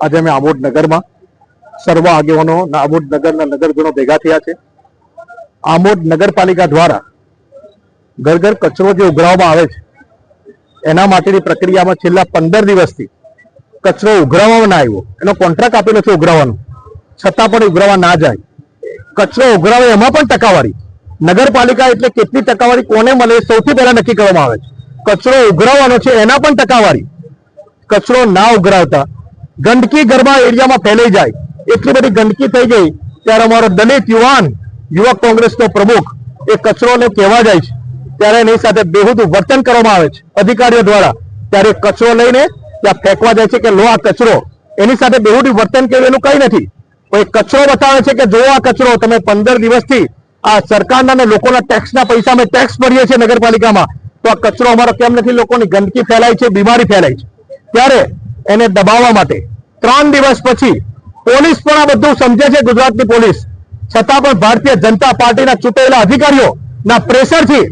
આજે અમે આમોદ નગરમાં સર્વ આગેવાનો આબોડ નગરના નગરજનો ભેગા થયા છે. આમોદ નગરપાલિકા દ્વારા ઘર ઘર કચરો જે ઉઘરાવવામાં આવે છે, એના માટેની પ્રક્રિયામાં છેલ્લા પંદર દિવસથી કચરો ઉઘરાવવામાં ના આવ્યો. એનો કોન્ટ્રાક્ટ આપેલો છે ઉઘરાવવાનો. છતાં પણ ઉઘરાવા ના જાય. કચરો ઉઘરાવે એમાં પણ ટકાવારી. નગરપાલિકા એટલે કેટલી ટકાવારી, કોને મળે સૌથી પહેલા નક્કી કરવામાં આવે છે. કચરો ઉઘરાવવાનો છે, એના પણ ટકાવારી. કચરો ના ઉઘરાવતા ગંદકી ગરબા એરિયામાં ફેલાઈ જાય. એટલી બધી ગંદકી થઈ ગઈ, ત્યારે અમારો દલિત યુવાન, યુવક કોંગ્રેસનો પ્રમુખ, એ કચરોને કહેવા જાય છે. ત્યારે એની સાથે બેહુદું વર્તન કરવામાં આવે છે. અધિકારીઓ દ્વારા ત્યારે કચરો લઈને ત્યાં ફેંકવા જાય છે કે, લો આ કચરો. એની સાથે બેહુદી વર્તન કર્યું એનું કઈ નથી. પણ એ કચરો બતાવે છે કે, જો આ કચરો તમે પંદર દિવસથી આ સરકારના લોકોના ટેક્સના પૈસા અમે ટેક્સ ભરીએ છીએ નગરપાલિકામાં, તો આ કચરો અમારો કેમ નથી? લોકોની ગંદકી ફેલાય છે, બીમારી ફેલાય છે. ત્યારે એને દબાવવા માટે. ત્રણ દિવસ પછી પોલીસ પણ આ બધું સમજે છે, ગુજરાતની પોલીસ. છતાં પણ ભારતીય જનતા પાર્ટીના ચૂંટાયેલા અધિકારીઓ ના પ્રેશરથી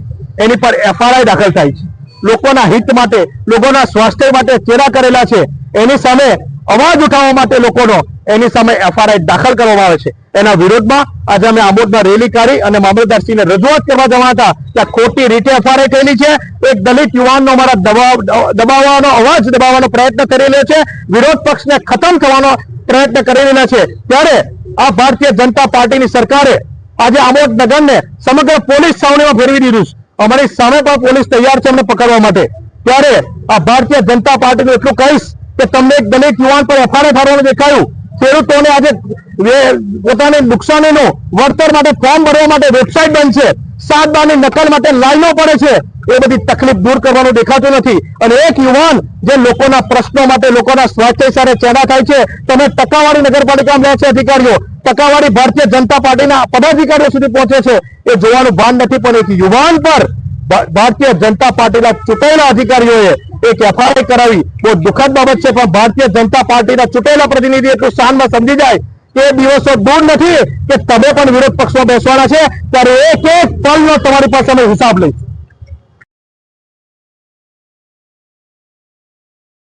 એની પર એફઆરઆઈ દાખલ થાય છે. લોકોના હિત માટે, લોકોના સ્વાસ્થ્ય માટે ચેરા કરેલા છે. એની સામે અવાજ ઉઠાવવા માટે લોકોનો એની સામે એફઆરઆઈ દાખલ કરવામાં આવે છે. એના વિરોધમાં આજે અમે આંબોદમાં રેલી કાઢી અને મામલતદારશ્રીને રજૂઆત કરવા જવા હતા. ત્યાં ખોટી રીતે એફઆરઆઈ થયેલી છે. એક દલિત યુવાનનો અમારા દબાવવાનો અવાજ દબાવવાનો પ્રયત્ન કરી રહ્યો છે. વિરોધ પક્ષને ખતમ કરવાનો પ્રયત્ન કરી રહેલા છે. ત્યારે આ ભારતીય જનતા પાર્ટીની સરકારે આજે આમોદ નગરને સમગ્ર પોલીસ છાવણીમાં ફેરવી દીધું છે. અમારી સામે પણ પોલીસ તૈયાર છે અમને પકડવા માટે. ત્યારે આ ભારતીય જનતા પાર્ટીનું એટલું કહીશ કે તમને એક દલિત યુવાન પર એફઆઈઆર ફાડવાનું દેખાયું, ખેડૂતોને આજે પોતાની નુકસાનીનું વળતર માટે ફોર્મ ભરવા માટે વેબસાઇટ બંધ છે. સાત બારની નકલ માટે લાઈનો પડે છે. એ બધી તકલીફ દૂર કરવાનું દેખાતું નથી. અને એક યુવાન જે લોકોના પ્રશ્નો માટે લોકોના સ્વાસ્થ્ય સાથે ચેડા થાય છે તમે ટકાવાળી નગરપાલિકામાં રહે છે અધિકારીઓ. ટકાવાળી ભારતીય જનતા પાર્ટીના પદાધિકારીઓ સુધી પહોંચે છે. એ જોવાનું ભાન નથી, પણ એક યુવાન પર ભારતીય જનતા પાર્ટીના ચૂંટાયેલા અધિકારીઓએ એક એફઆઈઆર કરાવી. બહુ દુઃખદ બાબત છે, પણ ભારતીય જનતા પાર્ટીના ચૂંટાયેલા પ્રતિનિધિ એટલું શાનમાં સમજી જાય એ દિવસો દૂર નથી કે તમે પણ વિરોધ પક્ષમાં બેસવાના છે, ત્યારે એક એક પલનો તમારી પાસે અમે હિસાબ લઈશું.